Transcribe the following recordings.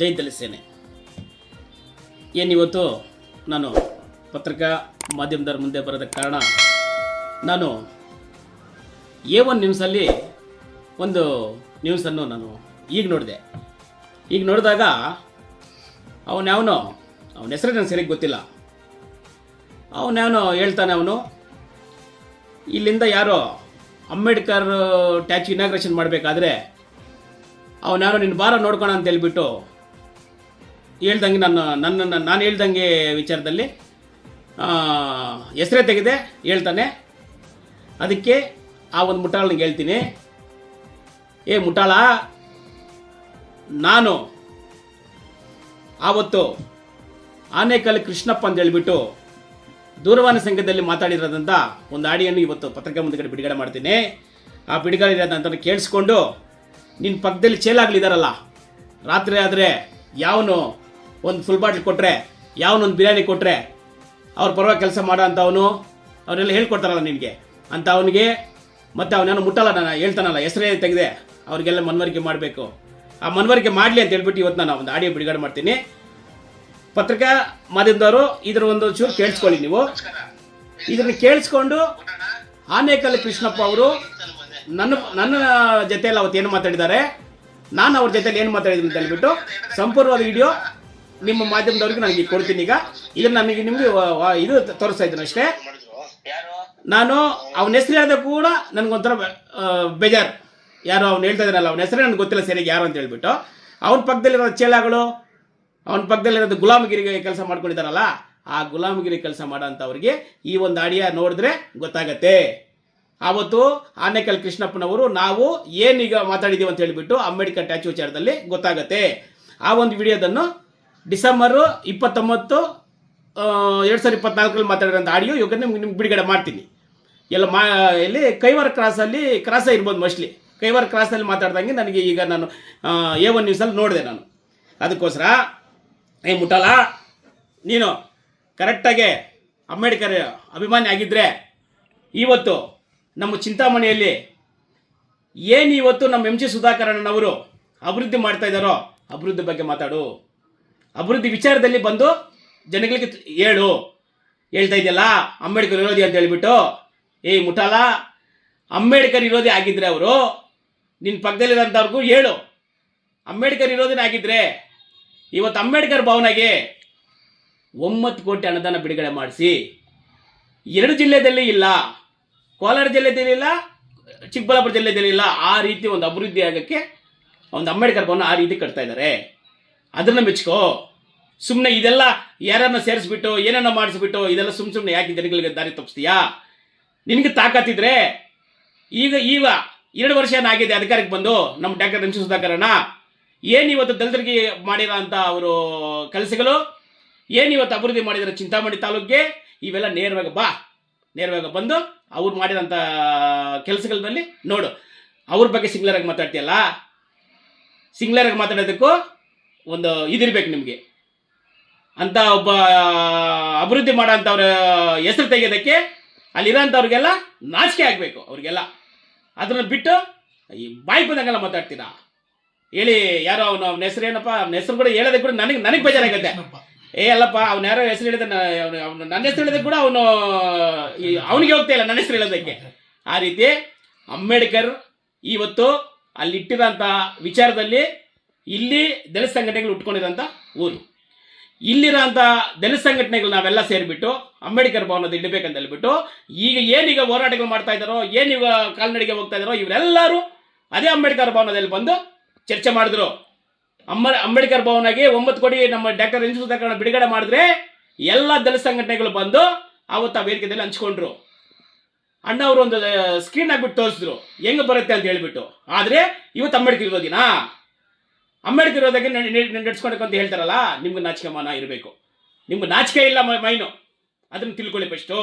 ಜೈ ದಲಿತ ಸೇನೆ ಏನಿವತ್ತು ನಾನು ಪತ್ರಿಕಾ ಮಾಧ್ಯಮದವ್ರ ಮುಂದೆ ಬರೋದಕ್ಕೆ ಕಾರಣ, ನಾನು ಎ ಒನ್ ನ್ಯೂಸಲ್ಲಿ ಒಂದು ನ್ಯೂಸನ್ನು ನಾನು ಈಗ ನೋಡಿದೆ. ಈಗ ನೋಡಿದಾಗ ಅವನ್ಯಾವನೋ ಅವನ ಹೆಸರು ನನಗೆ ಸರಿಯಾಗಿ ಗೊತ್ತಿಲ್ಲ. ಯಾವನು ಹೇಳ್ತಾನೆ ಅವನು, ಇಲ್ಲಿಂದ ಯಾರೋ ಅಂಬೇಡ್ಕರ್ ಟ್ಯಾಚು ಇನಾಗ್ರೇಷನ್ ಮಾಡಬೇಕಾದ್ರೆ ಅವನ್ಯಾರೋ ನಿನ್ನ ಭಾರ ನೋಡ್ಕೋಣ ಅಂತ ಹೇಳ್ಬಿಟ್ಟು ಹೇಳ್ದಂಗೆ ನನ್ನ ನನ್ನನ್ನು ನಾನು ಹೇಳ್ದಂಗೆ ವಿಚಾರದಲ್ಲಿ ಹೆಸರೇ ತೆಗೆದೆ, ಹೇಳ್ತಾನೆ. ಅದಕ್ಕೆ ಆ ಒಂದು ಮುಟ್ಟಾಳನಿಗೆ ಹೇಳ್ತೀನಿ. ಏ ಮುಟ್ಟಾಳ ನಾನು ಆವತ್ತು ಆನೇಕಲ್ ಕೃಷ್ಣಪ್ಪ ಅಂತ ಹೇಳಿಬಿಟ್ಟು ದೂರವಾಣಿ ಸಂಘದಲ್ಲಿ ಮಾತಾಡಿರೋದಂಥ ಒಂದು ಆಡಿಯನ್ನು ಇವತ್ತು ಪತ್ರಿಕೆ ಮುಂದಗಡೆ ಬಿಡುಗಡೆ ಮಾಡ್ತೀನಿ. ಆ ಬಿಡುಗಡೆ ಇರೋದಂತ ಕೇಳಿಸ್ಕೊಂಡು ನಿನ್ನ ಪಕ್ಕದಲ್ಲಿ ಚೇಲಾಗ್ಲಿದಾರಲ್ಲ. ರಾತ್ರಿ ಆದರೆ ಯಾವನು ಒಂದು ಫುಲ್ ಬಾಟ್ಲ್ ಕೊಟ್ಟರೆ ಯಾವನೊಂದು ಬಿರಿಯಾನಿ ಕೊಟ್ಟರೆ ಅವ್ರ ಪರವಾಗಿ ಕೆಲಸ ಮಾಡೋ ಅಂಥವನು ಅವರೆಲ್ಲ ಹೇಳ್ಕೊಡ್ತಾರಲ್ಲ ನಿನಗೆ. ಅಂತ ಅವನಿಗೆ ಮತ್ತು ಅವನೇನು ಮುಟ್ಟಲ್ಲ ನಾನು ಹೇಳ್ತಾನಲ್ಲ ಹೆಸರೇ ತೆಗೆದೆ ಅವ್ರಿಗೆಲ್ಲ ಮನವರಿಕೆ ಮಾಡಬೇಕು. ಆ ಮನವರಿಕೆ ಮಾಡಲಿ ಅಂತ ಹೇಳ್ಬಿಟ್ಟು ಇವತ್ತು ನಾನು ಒಂದು ಆಡಿಯೋ ಬಿಡುಗಡೆ ಮಾಡ್ತೀನಿ. ಪತ್ರಿಕಾ ಮಾಧ್ಯಮದವರು ಇದರ ಒಂದು ಚೂರು ಕೇಳಿಸ್ಕೊಳ್ಳಿ ನೀವು. ಇದನ್ನು ಕೇಳಿಸ್ಕೊಂಡು ಆನೇಕಲ್ ಕೃಷ್ಣಪ್ಪ ಅವರು ನನ್ನ ನನ್ನ ಜೊತೆಯಲ್ಲಿ ಅವತ್ತು ಏನು ಮಾತಾಡಿದ್ದಾರೆ? ನಾನು ಅವ್ರ ಜೊತೆಯಲ್ಲಿ ಏನು ಮಾತಾಡಿದ್ದೀನಿ ಅಂತ ಹೇಳ್ಬಿಟ್ಟು ಸಂಪೂರ್ಣವಾದ ವಿಡಿಯೋ ನಿಮ್ಮ ಮಾಧ್ಯಮದವ್ರಿಗೆ ನನಗೆ ಕೊಡ್ತೀನಿ ಈಗ. ಇದು ನನಗೆ ನಿಮಗೆ ಇದು ತೋರಿಸ್ತಾ ಇದ್ದೀನಿ ಅಷ್ಟೇ. ನಾನು ಅವನ ಹೆಸರು ಹೇಳಿದ ಕೂಡ ನನಗೊಂಥರ ಬೇಜಾರು. ಯಾರು ಅವ್ನು ಹೇಳ್ತಾ ಇದ್ದಾನಲ್ಲ ಅವನ ಹೆಸರೇ ನನಗೆ ಗೊತ್ತಿಲ್ಲ ಸರಿಯಾಗಿ ಯಾರು ಅಂತ ಹೇಳ್ಬಿಟ್ಟು. ಅವನ ಪಕ್ಕದಲ್ಲಿರೋ ಚೇಳಗಳು, ಅವನ ಪಕ್ಕದಲ್ಲಿರೋದು ಗುಲಾಮಗಿರಿಗೆ ಕೆಲಸ ಮಾಡ್ಕೊಂಡಿದ್ದಾರಲ್ಲ, ಆ ಗುಲಾಮಗಿರಿ ಕೆಲಸ ಮಾಡೋಂಥವ್ರಿಗೆ ಈ ಒಂದು ಆಡಿಯೋ ನೋಡಿದ್ರೆ ಗೊತ್ತಾಗತ್ತೆ. ಆವತ್ತು ಆನೇಕಲ್ ಕೃಷ್ಣಪ್ಪನವರು ನಾವು ಏನೀಗ ಮಾತಾಡಿದ್ದೀವಿ ಅಂತ ಹೇಳಿಬಿಟ್ಟು ಅಂಬೇಡ್ಕರ್ ಟ್ಯಾಚು ವಿಚಾರದಲ್ಲಿ ಗೊತ್ತಾಗತ್ತೆ. ಆ ಒಂದು ವಿಡಿಯೋದನ್ನು ಡಿಸೆಂಬರು ಇಪ್ಪತ್ತೊಂಬತ್ತು ಎರಡು ಸಾವಿರದ ಇಪ್ಪತ್ನಾಲ್ಕರಲ್ಲಿ ಮಾತಾಡಿರೋಂಥ ಆಡಿಯೋ, ಇವಾಗ ನಿಮ್ಗೆ ನಿಮ್ಗೆ ಬಿಡುಗಡೆ ಮಾಡ್ತೀನಿ. ಎಲ್ಲ ಮಾ, ಇಲ್ಲಿ ಕೈವಾರ ಕ್ರಾಸಲ್ಲಿ ಕ್ರಾಸೇ ಇರ್ಬೋದು ಮೋಸ್ಟ್ಲಿ ಕೈವಾರ ಕ್ರಾಸಲ್ಲಿ ಮಾತಾಡ್ದಂಗೆ ನನಗೆ ಈಗ ನಾನು ಎ ಒನ್ ನ್ಯೂಸಲ್ಲಿ ನೋಡಿದೆ ನಾನು. ಅದಕ್ಕೋಸ್ಕರ, ಏ ಮುಟ್ಟಲ್ಲ ನೀನು ಕರೆಕ್ಟಾಗಿ ಅಂಬೇಡ್ಕರ್ ಅಭಿಮಾನಿ ಆಗಿದ್ದರೆ ಇವತ್ತು ನಮ್ಮ ಚಿಂತಾಮಣಿಯಲ್ಲಿ ಏನು ಇವತ್ತು ನಮ್ಮ ಎಂ ಜಿ ಸುಧಾಕರಣ್ಣನವರು ಅಭಿವೃದ್ಧಿ ಮಾಡ್ತಾ ಇದ್ದಾರೋ ಅಭಿವೃದ್ಧಿ ಬಗ್ಗೆ ಮಾತಾಡು. ಅಭಿವೃದ್ಧಿ ವಿಚಾರದಲ್ಲಿ ಬಂದು ಜನಗಳಿಗೆ ಹೇಳು. ಹೇಳ್ತಾ ಇದೆಯಲ್ಲ, ಅಂಬೇಡ್ಕರ್ ವಿರೋಧಿ ಅಂತ ಹೇಳಿಬಿಟ್ಟು ಏಯ್ ಮುಠಾಲ, ಅಂಬೇಡ್ಕರ್ ವಿರೋಧಿ ಆಗಿದ್ರೆ ಅವರು ನಿನ್ನ ಪಕ್ಕದಲ್ಲಿರೋಂಥವ್ರಿಗೂ ಹೇಳು. ಅಂಬೇಡ್ಕರ್ ವಿರೋಧಿನ ಆಗಿದ್ರೆ, ಇವತ್ತು ಅಂಬೇಡ್ಕರ್ ಭವನಗೆ ಒಂಬತ್ತು ಕೋಟಿ ಅನುದಾನ ಬಿಡುಗಡೆ ಮಾಡಿಸಿ. ಎರಡು ಜಿಲ್ಲೆಯಲ್ಲಿ ಇಲ್ಲ ಕೋಲಾರ ಜಿಲ್ಲೆಯಲ್ಲಿ ಇಲ್ಲ ಚಿಕ್ಕಬಳ್ಳಾಪುರ ಜಿಲ್ಲೆಯಲ್ಲಿ ಇಲ್ಲ ಆ ರೀತಿ ಒಂದು ಅಭಿವೃದ್ಧಿ ಆಗಕ್ಕೆ ಒಂದು ಅಂಬೇಡ್ಕರ್ ಭವನ ಆ ರೀತಿ ಕಟ್ತಾ ಇದ್ದಾರೆ. ಅದನ್ನ ಮೆಚ್ಕೋ. ಸುಮ್ಮನೆ ಇದೆಲ್ಲ ಯಾರನ್ನ ಸೇರಿಸ್ಬಿಟ್ಟು ಏನನ್ನ ಮಾಡಿಸ್ಬಿಟ್ಟು, ಇದೆಲ್ಲ ಸುಮ್ ಸುಮ್ಮನೆ ಯಾಕೆ ಜನಗಳಿಗೆ ದಾರಿ ತಪ್ಪಿಸ್ತೀಯಾ ನಿನಗೆ ತಾಕತ್ತಿದ್ರೆ ಈಗ ಈಗ ಎರಡು ವರ್ಷ ಏನಾಗಿದೆ ಅಧಿಕಾರಕ್ಕೆ ಬಂದು, ನಮ್ಮ ಡಾಕ್ಟರ್ ರಂಜು ಸುಧಾಕರಣ್ಣ ಸುಧಾಕರಣ ಏನು ಇವತ್ತು ದಲಿತರಿಗೆ ಮಾಡಿರೋ ಅಂತ ಅವರು ಕೆಲಸಗಳು, ಏನು ಇವತ್ತು ಅಭಿವೃದ್ಧಿ ಮಾಡಿದ್ದಾರೆ ಚಿಂತಾಮಣಿ ತಾಲೂಕಿಗೆ, ಇವೆಲ್ಲ ನೇರವಾಗಿ ಬಾ. ನೇರವಾಗಿ ಬಂದು ಅವ್ರು ಮಾಡಿರೋಂಥ ಕೆಲಸಗಳಲ್ಲಿ ನೋಡು. ಅವ್ರ ಬಗ್ಗೆ ಸಿಂಗ್ಲರಾಗಿ ಮಾತಾಡ್ತೀಯಲ್ಲ? ಸಿಂಗ್ಲರಾಗಿ ಮಾತಾಡೋದಕ್ಕೂ ಒಂದು ಇದಿರ್ಬೇಕು ನಿಮಗೆ. ಅಂತ ಒಬ್ಬ ಅಭಿವೃದ್ಧಿ ಮಾಡೋಂಥವ್ರ ಹೆಸರು ತೆಗೆಯೋದಕ್ಕೆ ಅಲ್ಲಿರೋಂಥವ್ರಿಗೆಲ್ಲ ನಾಚಿಕೆ ಆಗಬೇಕು ಅವ್ರಿಗೆಲ್ಲ. ಅದನ್ನ ಬಿಟ್ಟು ಈ ಬಾಯಿ ಬಂದಂಗೆಲ್ಲ ಮಾತಾಡ್ತೀರಾ? ಹೇಳಿ ಯಾರೋ ಅವನು ಅವನ ಹೆಸರು ಏನಪ್ಪ? ಅವನ ಹೆಸರು ಕೂಡ ಹೇಳೋದಕ್ಕೆ ಕೂಡ ನನಗೆ ನನಗೆ ಬೇಜಾರಾಗುತ್ತೆ. ಏ, ಅಲ್ಲಪ್ಪ, ಅವ್ನ ಯಾರೋ ಹೆಸರು ಹೇಳಿದ ಅವನು ನನ್ನ ಹೆಸರು ಹೇಳಿದ ಕೂಡ ಅವನು ಅವನಿಗೆ ಹೋಗ್ತಾ ಇಲ್ಲ ನನ್ನ ಹೆಸರು ಹೇಳೋದಕ್ಕೆ. ಆ ರೀತಿ ಅಂಬೇಡ್ಕರ್ ಇವತ್ತು ಅಲ್ಲಿ ವಿಚಾರದಲ್ಲಿ ಇಲ್ಲಿ ದಲಿತ ಸಂಘಟನೆಗಳು ಉಟ್ಕೊಂಡಿರೋಂಥ ಊರು. ಇಲ್ಲಿರೋಂಥ ದಲಿತ ಸಂಘಟನೆಗಳು ನಾವೆಲ್ಲ ಸೇರಿಬಿಟ್ಟು ಅಂಬೇಡ್ಕರ್ ಭವನದ ಇಡಬೇಕಂತ ಹೇಳ್ಬಿಟ್ಟು ಈಗ ಏನೀಗ ಹೋರಾಟಗಳು ಮಾಡ್ತಾ ಇದ್ದಾರೋ ಏನೀಗ ಕಾಲ್ನಡಿಗೆ ಹೋಗ್ತಾ ಇದ್ದಾರೋ, ಇವರೆಲ್ಲರೂ ಅದೇ ಅಂಬೇಡ್ಕರ್ ಭವನದಲ್ಲಿ ಬಂದು ಚರ್ಚೆ ಮಾಡಿದ್ರು. ಅಂಬ ಅಂಬೇಡ್ಕರ್ ಭವನಗೆ ಒಂಬತ್ತು ಕೋಟಿ ನಮ್ಮ ಡಾಕ್ಟರ್ ರಂಜಿತ್ ಸುಧಾಕರ್ ಬಿಡುಗಡೆ ಮಾಡಿದ್ರೆ ಎಲ್ಲ ದಲಿತ ಸಂಘಟನೆಗಳು ಬಂದು ಅವತ್ತು ಆ ವೇದಿಕೆದಲ್ಲಿ ಹಂಚ್ಕೊಂಡ್ರು. ಅಣ್ಣ ಅವರು ಒಂದು ಸ್ಕ್ರೀನ್ ಹಾಕ್ಬಿಟ್ಟು ತೋರಿಸಿದ್ರು. ಹೆಂಗೆ ಬರುತ್ತೆ ಅಂತ ಹೇಳ್ಬಿಟ್ಟು. ಆದರೆ ಇವತ್ತು ಅಂಬೇಡ್ಕರ್ ಇರೋದಿನಾ ಅಂಬೇಡ್ಕರ್ ಇರೋದಕ್ಕೆ ನಡೆಸ್ಕೊಳಕ್ಕೆ ಅಂತ ಹೇಳ್ತಾರಲ್ಲ, ನಿಮ್ಗೆ ನಾಚಿಕೆ ಮಾನ ಇರಬೇಕು. ನಿಮ್ಗೆ ನಾಚಿಕೆ ಇಲ್ಲ ಮೈನು. ಅದನ್ನು ತಿಳ್ಕೊಳ್ಳಿ ಫಸ್ಟು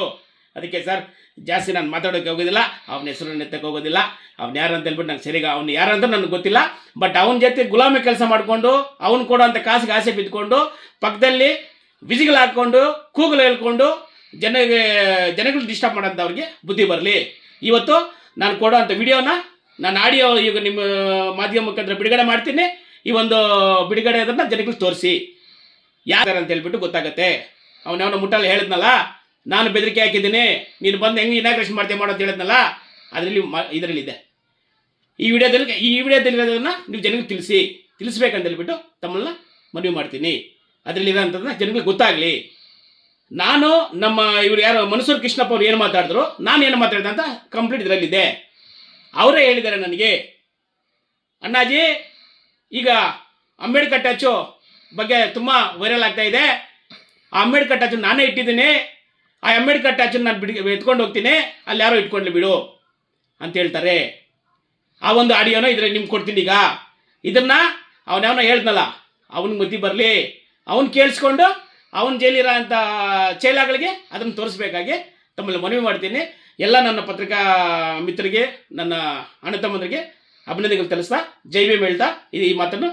ಅದಕ್ಕೆ ಸರ್, ಜಾಸ್ತಿ ನಾನು ಮಾತಾಡೋಕೆ ಹೋಗೋದಿಲ್ಲ, ಅವನ ಹೆಸರನ್ನು ಎತ್ತಕ್ಕೆ ಹೋಗೋದಿಲ್ಲ. ಅವ್ನು ಯಾರು ಅಂತ ಹೇಳ್ಬಿಟ್ಟು ನಂಗೆ ಸರಿಗ ಅವ್ನು ಯಾರಂತ ನನಗೆ ಗೊತ್ತಿಲ್ಲ. ಬಟ್ ಅವನ ಜೊತೆ ಗುಲಾಮಿ ಕೆಲಸ ಮಾಡಿಕೊಂಡು, ಅವನು ಕೊಡೋಂಥ ಕಾಸಿಗೆ ಆಸೆ ಬಿದ್ದುಕೊಂಡು ಪಕ್ಕದಲ್ಲಿ ಬಿಜಿಗಳು ಹಾಕ್ಕೊಂಡು ಕೂಗಲು ಹೇಳ್ಕೊಂಡು ಜನಗೆ ಜನಗಳು ಡಿಸ್ಟರ್ಬ್ ಮಾಡೋಂಥವ್ರಿಗೆ ಬುದ್ಧಿ ಬರಲಿ. ಇವತ್ತು ನಾನು ಕೊಡೋ ಅಂಥ ವಿಡಿಯೋನ, ನಾನು ಆಡಿಯೋ ಈಗ ನಿಮ್ಮ ಮಾಧ್ಯಮ ಮುಖಾಂತರ ಬಿಡುಗಡೆ ಮಾಡ್ತೀನಿ. ಈ ಒಂದು ಬಿಡುಗಡೆ ಅದನ್ನು ಜನಗಳಿಗೆ ತೋರಿಸಿ. ಯಾರು ಅಂತ ಹೇಳ್ಬಿಟ್ಟು ಗೊತ್ತಾಗತ್ತೆ. ಅವನವನ ಮುಟ್ಟಲ್ಲಿ ಹೇಳಿದ್ನಲ್ಲ? ನಾನು ಬೆದರಿಕೆ ಹಾಕಿದ್ದೀನಿ, ನೀನು ಬಂದು ಹೆಂಗೆ ಇನಾಗ್ರೇಷನ್ ಮಾಡ್ತೀಯ ಮಾಡೋ ಅಂತ ಹೇಳಿದ್ನಲ್ಲ, ಅದರಲ್ಲಿ ಇದರಲ್ಲಿದೆ ಈ ವಿಡಿಯೋದಲ್ಲಿ, ಈ ವಿಡಿಯೋದಲ್ಲಿರೋದನ್ನು ನೀವು ಜನಗಳಿಗೆ ತಿಳಿಸಿ, ತಿಳಿಸ್ಬೇಕಂತ ಹೇಳ್ಬಿಟ್ಟು ತಮ್ಮನ್ನ ಮನವಿ ಮಾಡ್ತೀನಿ. ಅದರಲ್ಲಿರೋಂಥದ್ದನ್ನ ಜನಗಳಿಗೆ ಗೊತ್ತಾಗಲಿ. ನಾನು ನಮ್ಮ ಇವರು ಯಾರು ಮನಸೂರು ಕೃಷ್ಣಪ್ಪ ಅವ್ರು ಏನು ಮಾತಾಡಿದ್ರು, ನಾನು ಏನು ಮಾತಾಡಿದೆ ಅಂತ ಕಂಪ್ಲೀಟ್ ಇದರಲ್ಲಿದೆ. ಅವರೇ ಹೇಳಿದ್ದಾರೆ ನನಗೆ. ಅಣ್ಣಾಜಿ, ಈಗ ಅಂಬೇಡ್ಕರ್ ಟಚ್ಚು ಬಗ್ಗೆ ತುಂಬ ವೈರಲ್ ಆಗ್ತಾ ಇದೆ. ಆ ಅಂಬೇಡ್ಕರ್ ಟಚ್ ನಾನೇ ಇಟ್ಟಿದ್ದೀನಿ. ಆ ಅಂಬೇಡ್ಕರ್ ಟಚ್ ನಾನು ಬಿಡಿ, ಎತ್ಕೊಂಡು ಹೋಗ್ತೀನಿ. ಅಲ್ಲಿ ಯಾರೋ ಇಟ್ಕೊಂಡ್ಲಿ ಬಿಡು ಅಂತ ಹೇಳ್ತಾರೆ. ಆ ಒಂದು ಆಡಿಯೋನ ಇದ್ರೆ ನಿಮ್ಗೆ ಕೊಡ್ತೀನಿ ಈಗ. ಇದನ್ನ ಅವನವನ ಹೇಳ್ದಲ್ಲ ಅವನಿಗೆ ಮುದ್ದಿ ಬರಲಿ. ಅವನು ಕೇಳಿಸ್ಕೊಂಡು ಅವನ ಜೈಲಿರೋ ಅಂಥ ಚೇಲಾಗಳಿಗೆ ಅದನ್ನು ತೋರಿಸ್ಬೇಕಾಗಿ ತಮ್ಮಲ್ಲಿ ಮನವಿ ಮಾಡ್ತೀನಿ. ಎಲ್ಲ ನನ್ನ ಪತ್ರಿಕಾ ಮಿತ್ರರಿಗೆ, ನನ್ನ ಅಣ್ಣ ತಮ್ಮಂದರಿಗೆ ಅಭಿನಂದನೆಗಳು ತಿಳಿಸ್ತಾ, ಜೈ ಭೀಮ್ ಹೇಳ್ತಾ ಇದು ಈ ಮಾತನ್ನು